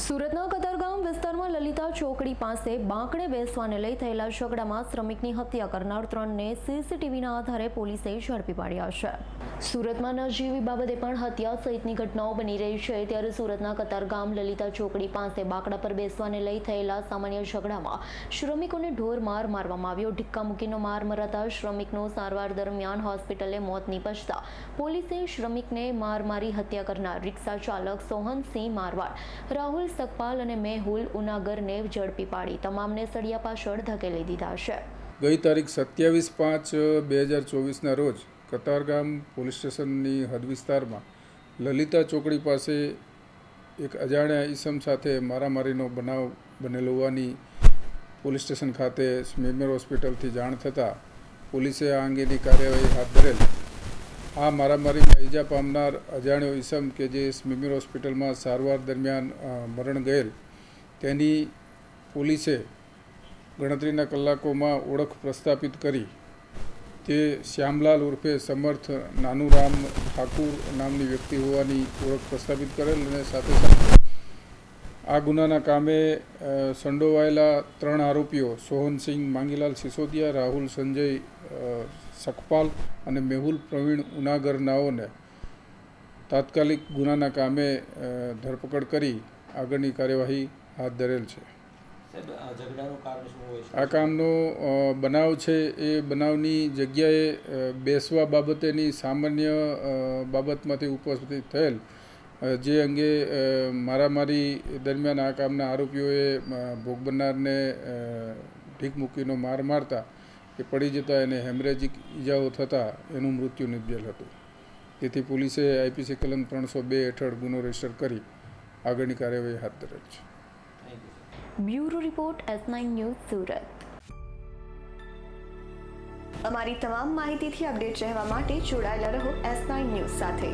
સુરતના કતારગામ વિસ્તારમાં લલિતા ચોકડી પાસે બાંકડે બેસવાને લઈ થયેલા ઝઘડામાં શ્રમિકની હત્યા કરનાર ત્રણને સીસીટીવીના આધારે પોલીસે ઝડપી પાડ્યા છે. સુરતમાં નજીવી બાબતે પણ હત્યા સહિતની ઘટનાઓ બની રહી છે. ત્યારે સુરતના કતારગામ લલિતા ચોકડી પાસે બાંકડા પર બેસવાને લઈ થયેલા સામાન્ય ઝઘડામાં શ્રમિકોને ઢોર માર મારવામાં આવ્યો. ઢિક્કા મૂકીનો માર મરાતા શ્રમિકનો સારવાર દરમિયાન હોસ્પિટલે મોત નીપજતા પોલીસે શ્રમિકને માર મારી હત્યા કરનાર રિક્ષા ચાલક સોહનસિંહ મારવાડ, રાહુલ સકપાલ અને મેહુલ ઉનાગરને ઝડપી પાડી. તમામને સળિયા પાછળ ધકેલી દીધા છે. ગઈ તારીખ સત્યાવીસ પાંચ, બે હજાર ચોવીસના રોજ કતારગામ પોલીસ સ્ટેશનની હદ વિસ્તારમાં લલિતા ચોકડી પાસે એક અજાણ્યા ઈસમ સાથે મારામારીનો બનાવ બનેલો હોવાની પોલીસ સ્ટેશન ખાતે સ્મીમેર હોસ્પિટલથી જાણ થતાં પોલીસે આ અંગેની કાર્યવાહી હાથ ધરેલ આ મારામારીમાં ઈજા પામનાર અજાણ્યો ઈસમ કે જે સ્મિમિર હોસ્પિટલમાં સારવાર દરમિયાન મરણ ગયેલ, તેની પોલીસે ગણતરીના કલાકોમાં ઓળખ પ્રસ્થાપિત કરી. તે શ્યામલાલ ઉર્ફે સમર્થ નાનુરામ ઠાકુર નામની વ્યક્તિ હોવાની ઓળખ પ્રસ્થાપિત કરેલ અને સાથે સાથે આ ગુનાના કામે સંડોવાયેલા ત્રણ આરોપીઓ સોહનસિંહ માંગીલાલ સિસોદિયા રાહુલ સંજય સખપાલ અને મેહુલ પ્રવીણ ઉનાગર નાઓને તાત્કાલિક ગુનાના કામે ધરપકડ કરી આગળની કાર્યવાહી હાથ ધરેલ છે. આ કામનો બનાવ છે એ બનાવની જગ્યાએ બેસવા બાબતેની સામાન્ય બાબતમાંથી ઉપસ્થિત થયેલ જે અંગે મારામારી દરમિયાન આ કામના આરોપીઓએ ભોગ બનનારને ઢીક મૂકીનો માર મારતા, એ પડી જતાં એને હેમરેજિક ઈજાઓ થતાં એનું મૃત્યુ નિપજેલ હતું. તેથી પોલીસે આઈપીસી કલમ ત્રણસો બે હેઠળ ગુનો રજિસ્ટર કરી આગળની કાર્યવાહી હાથ ધરેલ છે. Bureau report S nine news Surat. અમારી તમામ માહિતીથી અપડેટ રહેવા માટે જોડાયેલા રહો એસ નાઇન ન્યૂઝ સાથે.